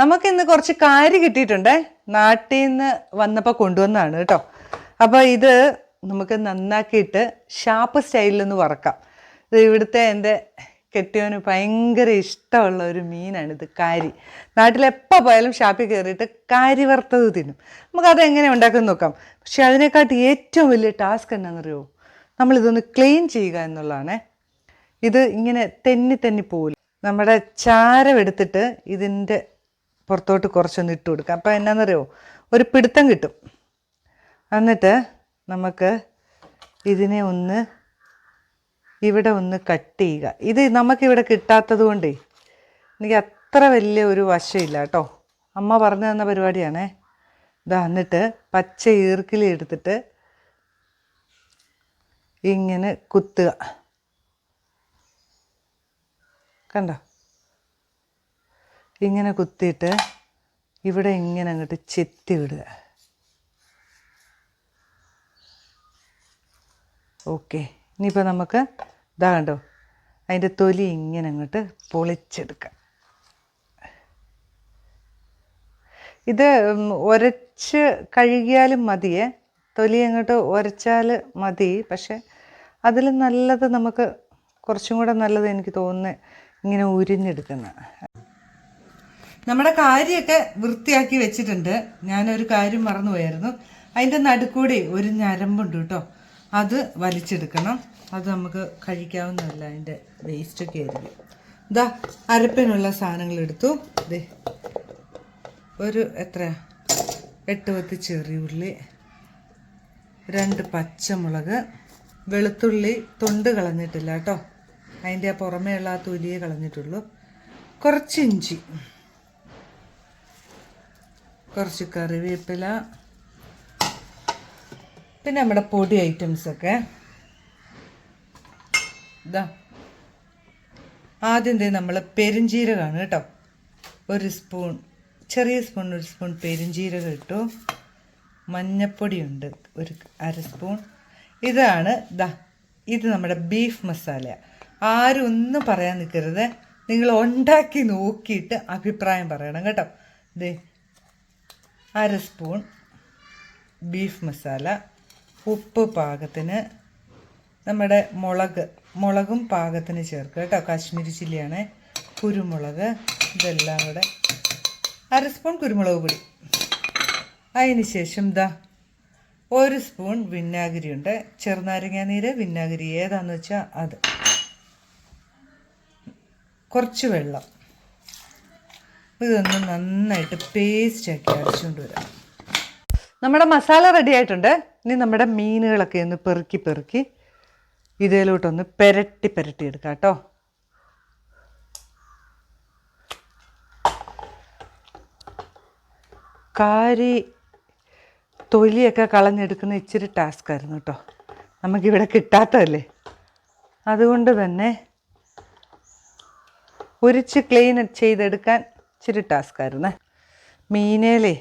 നമുക്കിന്ന് കുറച്ച് കാരി കിട്ടിയിട്ടുണ്ട്. നാട്ടിൽ നിന്ന് വന്നപ്പോൾ കൊണ്ടുവന്നതാണ് കേട്ടോ. അപ്പോൾ ഇത് നമുക്ക് നന്നാക്കിയിട്ട് ഷാപ്പ് സ്റ്റൈലിലൊന്ന് വറക്കാം. ഇത് ഇവിടുത്തെ എന്റെ കെട്ടിയവന് ഭയങ്കര ഇഷ്ടമുള്ള ഒരു മീനാണിത് കാരി. നാട്ടിലെപ്പോൾ പോയാലും ഷാപ്പിൽ കയറിയിട്ട് കാരി വറുത്തത് തിന്നും. നമുക്കത് എങ്ങനെ ഉണ്ടാക്കാൻ നോക്കാം. പക്ഷെ അതിനെക്കാട്ടി ഏറ്റവും വലിയ ടാസ്ക് എന്നാണെന്നറിയോ നമ്മളിതൊന്ന് ക്ലീൻ ചെയ്യുക എന്നുള്ളതാണ്. ഇത് ഇങ്ങനെ തെന്നി തെന്നി പോകില്ല നമ്മുടെ ചാരം എടുത്തിട്ട് ഇതിന്റെ പുറത്തോട്ട് കുറച്ചൊന്ന് ഇട്ട് കൊടുക്കുക അപ്പോൾ എന്നാന്നറിയോ? ഒരു പിടുത്തം കിട്ടും. എന്നിട്ട് നമുക്ക് ഇതിനെ ഒന്ന് ഇവിടെ ഒന്ന് കട്ട് ചെയ്യുക. ഇത് നമുക്കിവിടെ കിട്ടാത്തത് കൊണ്ടേ എനിക്ക് അത്ര വലിയ ഒരു വശമില്ല കേട്ടോ. അമ്മ പറഞ്ഞു തന്ന പരിപാടിയാണേ. ഇതാ എന്നിട്ട് പച്ച ഈർക്കിലി എടുത്തിട്ട് ഇങ്ങനെ കുത്തുക. കണ്ടോ? ഇങ്ങനെ കുത്തിയിട്ട് ഇവിടെ ഇങ്ങനെ അങ്ങോട്ട് ചെത്തി വിടുക. ഓക്കെ ഇനിയിപ്പോൾ നമുക്ക് ഇതാ കണ്ടോ അതിന്റെ തൊലി ഇങ്ങനെ അങ്ങോട്ട് പൊളിച്ചെടുക്കാം. ഇത് ഉരച്ച് കഴുകിയാലും മതിയേ തൊലി അങ്ങോട്ട് ഉരച്ചാൽ മതി പക്ഷെ അതിൽ നല്ലത് നമുക്ക് കുറച്ചും കൂടെ നല്ലത് എനിക്ക് തോന്നുന്നത് ഇങ്ങനെ ഉരിഞ്ഞെടുക്കുന്ന നമ്മുടെ കാര്യമൊക്കെ വൃത്തിയാക്കി വെച്ചിട്ടുണ്ട്. ഞാനൊരു കാര്യം മറന്നുപോയായിരുന്നു. അതിന്റെ നടുക്കൂടി ഒരു ഞരമ്പുണ്ട് കേട്ടോ. അത് വലിച്ചെടുക്കണം. അത് നമുക്ക് കഴിക്കാവുന്നതല്ല അതിന്റെ വേസ്റ്റൊക്കെ ആയിരിക്കും. ഇതാ അരപ്പിനുള്ള സാധനങ്ങൾ എടുത്തു. ദേ ഒരു എത്ര? എട്ട് പത്ത് ചെറിയുള്ളി രണ്ട് പച്ചമുളക് വെളുത്തുള്ളി തൊണ്ട് കളഞ്ഞിട്ടില്ല കേട്ടോ. അതിന്റെ പുറമേ ഉള്ള ആ തൊലിയെ കളഞ്ഞിട്ടുള്ളൂ. കുറച്ച് ഇഞ്ചി. കുറച്ച് കറിവേപ്പില പിന്നെ നമ്മുടെ പൊടി ഐറ്റംസൊക്കെ ഇതാ ആദ്യം തന്നെ നമ്മൾ പെരുംജീരകമാണ് കേട്ടോ. ഒരു സ്പൂൺ ചെറിയ സ്പൂൺ ഒരു സ്പൂൺ പെരുംജീരകം ഇട്ടു. മഞ്ഞപ്പൊടിയുണ്ട് ഒരു അര സ്പൂൺ. ഇതാണ് ദാ ഇത് നമ്മുടെ ബീഫ് മസാല ആരും ഒന്നും പറയാൻ നിൽക്കരുത്. നിങ്ങൾ ഉണ്ടാക്കി നോക്കിയിട്ട് അഭിപ്രായം പറയണം കേട്ടോ. ദേ അര സ്പൂൺ ബീഫ് മസാല ഉപ്പ് പാകത്തിന് നമ്മുടെ മുളക് മുളകും പാകത്തിന് ചേർക്കുക കേട്ടോ. കാശ്മീരി ചില്ലിയാണ് കുരുമുളക് ഇതെല്ലാം കൂടെ. അര സ്പൂൺ കുരുമുളക് പൊടി. അതിന് ശേഷം ദാ ഒരു സ്പൂൺ വിനാഗിരി ഉണ്ട്. ചെറുനാരങ്ങ നീര് വിനാഗിരി ഏതാണെന്ന് വെച്ചാൽ അത്. കുറച്ച് വെള്ളം. ഇതൊന്ന് നന്നായിട്ട് പേസ്റ്റാക്കി അടിച്ചുകൊണ്ട് വരാം. നമ്മുടെ മസാല റെഡി ആയിട്ടുണ്ട്. ഇനി നമ്മുടെ മീനുകളൊക്കെ ഒന്ന് പെറുക്കി പെറുക്കി ഇതിലോട്ടൊന്ന് പെരട്ടി പെരട്ടി എടുക്കാം കേട്ടോ. കാരി തൊലിയൊക്കെ കളഞ്ഞെടുക്കുന്ന ഇച്ചിരി ടാസ്ക് ആയിരുന്നു കേട്ടോ. നമുക്കിവിടെ കിട്ടാത്തതല്ലേ? അതുകൊണ്ട് തന്നെ ഉരിച്ച് ക്ലീൻ ചെയ്തെടുക്കാൻ ഇച്ചിരി ടാസ്ക് ആയിരുന്നേ മീനേലേ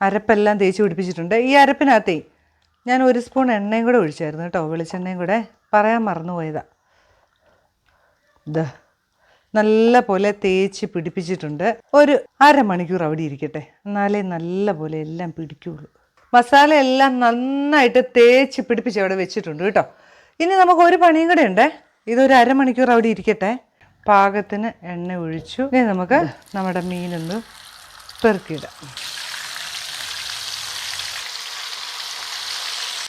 അരപ്പെല്ലാം തേച്ച് പിടിപ്പിച്ചിട്ടുണ്ട്. ഈ അരപ്പിനകത്തേ ഞാൻ ഒരു സ്പൂൺ എണ്ണയും കൂടെ ഒഴിച്ചായിരുന്നു കേട്ടോ വെളിച്ചെണ്ണയും കൂടെ. പറയാൻ മറന്നുപോയതാ. ഇതാ നല്ല പോലെ തേച്ച് പിടിപ്പിച്ചിട്ടുണ്ട്. ഒരു അരമണിക്കൂർ അവിടെ ഇരിക്കട്ടെ. എന്നാലേ നല്ല പോലെ എല്ലാം പിടിക്കുള്ളൂ. മസാല എല്ലാം നന്നായിട്ട് തേച്ച് പിടിപ്പിച്ച് അവിടെ വെച്ചിട്ടുണ്ട് കേട്ടോ. ഇനി നമുക്ക് ഒരു പണിയും കൂടെ ഉണ്ട്? ഇതൊരു അരമണിക്കൂർ അവിടെ ഇരിക്കട്ടെ. പാകത്തിന് എണ്ണ ഒഴിച്ചു. ഇനി നമുക്ക് നമ്മുടെ മീനൊന്ന് പെറുക്കിയിടാം.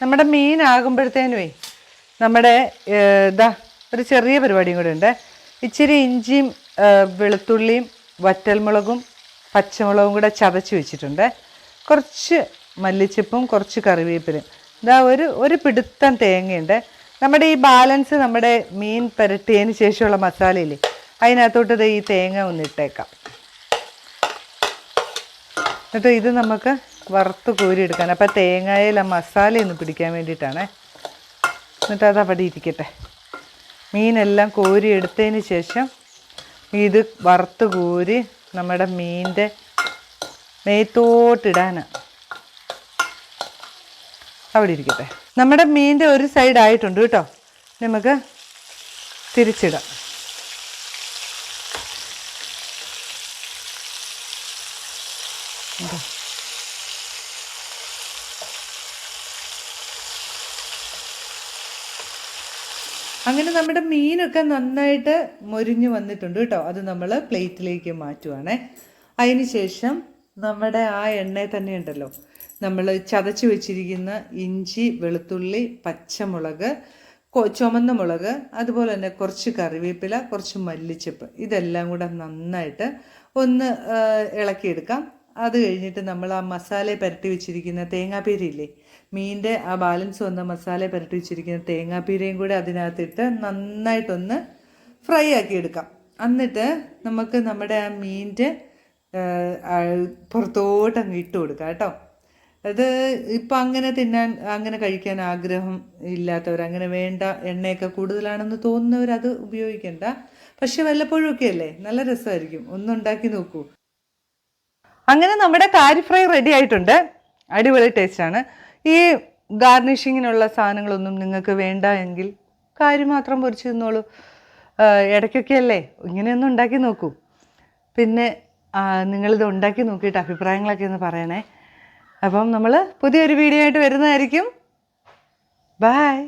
നമ്മുടെ മീനാകുമ്പോഴത്തേനുവേ നമ്മുടെ ഇതാ ഒരു ചെറിയ പരിപാടിയും കൂടെ ഉണ്ട്. ഇച്ചിരി ഇഞ്ചിയും വെളുത്തുള്ളിയും വറ്റൽമുളകും പച്ചമുളകും കൂടെ ചതച്ച് വെച്ചിട്ടുണ്ട്. കുറച്ച് മല്ലിച്ചപ്പും കുറച്ച് കറിവേപ്പിലും ഇതാ ഒരു ഒരു പിടുത്തം തേങ്ങയുണ്ട്. നമ്മുടെ ഈ ബാലൻസ് നമ്മുടെ മീൻ പുരട്ടിയതിന് ശേഷമുള്ള മസാലയില്ലേ? അതിനകത്തോട്ട് ഈ തേങ്ങ ഒന്ന് ഇട്ടേക്കാം. എന്നിട്ട് ഇത് നമുക്ക് വറുത്ത് കോരിയെടുക്കാൻ അപ്പോൾ തേങ്ങയിൽ ആ മസാല ഒന്ന് പിടിക്കാൻ വേണ്ടിയിട്ടാണേ. എന്നിട്ട് അത് അവിടെ ഇരിക്കട്ടെ. മീനെല്ലാം കോരി എടുത്തതിന് ശേഷം ഇത് വറുത്ത് കോരി നമ്മുടെ മീനിന്റെ നെയ്ത്തോട്ടിടാനാണ് അവിടെ ഇരിക്കട്ടെ. നമ്മുടെ മീന്റെ ഒരു സൈഡ് ആയിട്ടുണ്ട് കേട്ടോ. നമുക്ക് തിരിച്ചിടാം. അങ്ങനെ നമ്മുടെ മീനൊക്കെ നന്നായിട്ട് മൊരിഞ്ഞു വന്നിട്ടുണ്ട് കേട്ടോ. അത് നമ്മൾ പ്ലേറ്റിലേക്ക് മാറ്റുവാണേ. അതിന് ശേഷം നമ്മുടെ ആ എണ്ണ തന്നെ ഉണ്ടല്ലോ. നമ്മൾ ചതച്ച് വെച്ചിരിക്കുന്ന ഇഞ്ചി വെളുത്തുള്ളി പച്ചമുളക് ചുമന്ന മുളക് അതുപോലെ തന്നെ കുറച്ച് കറിവേപ്പില കുറച്ച് മല്ലിച്ചപ്പ്. ഇതെല്ലാം കൂടെ നന്നായിട്ട് ഒന്ന് ഇളക്കിയെടുക്കാം. അത് കഴിഞ്ഞിട്ട് നമ്മൾ ആ മസാല പുരട്ടി വെച്ചിരിക്കുന്ന തേങ്ങാപ്പീരയില്ലേ മീനിന്റെ ആ ബാലൻസ് വന്ന മസാല പുരട്ടി വെച്ചിരിക്കുന്ന തേങ്ങാപ്പീരയും കൂടെ അതിനകത്തിട്ട് നന്നായിട്ടൊന്ന് ഫ്രൈ ആക്കി എടുക്കാം എന്നിട്ട് നമുക്ക് നമ്മുടെ ആ മീന്റെ പുറത്തോട്ടങ്ങ് ഇട്ട് കൊടുക്കാം കേട്ടോ. അത് ഇപ്പം അങ്ങനെ തിന്നാൻ അങ്ങനെ കഴിക്കാൻ ആഗ്രഹം ഇല്ലാത്തവർ അങ്ങനെ വേണ്ട എണ്ണയൊക്കെ കൂടുതലാണെന്ന് തോന്നുന്നവർ അത് ഉപയോഗിക്കണ്ട. പക്ഷെ വല്ലപ്പോഴുമൊക്കെ അല്ലേ? നല്ല രസമായിരിക്കും. ഒന്നുണ്ടാക്കി നോക്കൂ. അങ്ങനെ നമ്മുടെ കാരി ഫ്രൈ റെഡി ആയിട്ടുണ്ട്. അടിപൊളി ടേസ്റ്റ് ആണ്. ഈ ഗാർണിഷിങ്ങിനുള്ള സാധനങ്ങളൊന്നും നിങ്ങൾക്ക് വേണ്ട എങ്കിൽ കാരി മാത്രം പൊരിച്ച് തിന്നോളൂ. ഇടയ്ക്കൊക്കെ അല്ലേ? ഇങ്ങനെയൊന്നും ഉണ്ടാക്കി നോക്കൂ. പിന്നെ നിങ്ങളിത് ഉണ്ടാക്കി നോക്കിയിട്ട് അഭിപ്രായങ്ങളൊക്കെ ഒന്ന് പറയണേ. അപ്പം നമ്മൾ പുതിയൊരു വീഡിയോ ആയിട്ട് വരുന്നതായിരിക്കും. ബായ്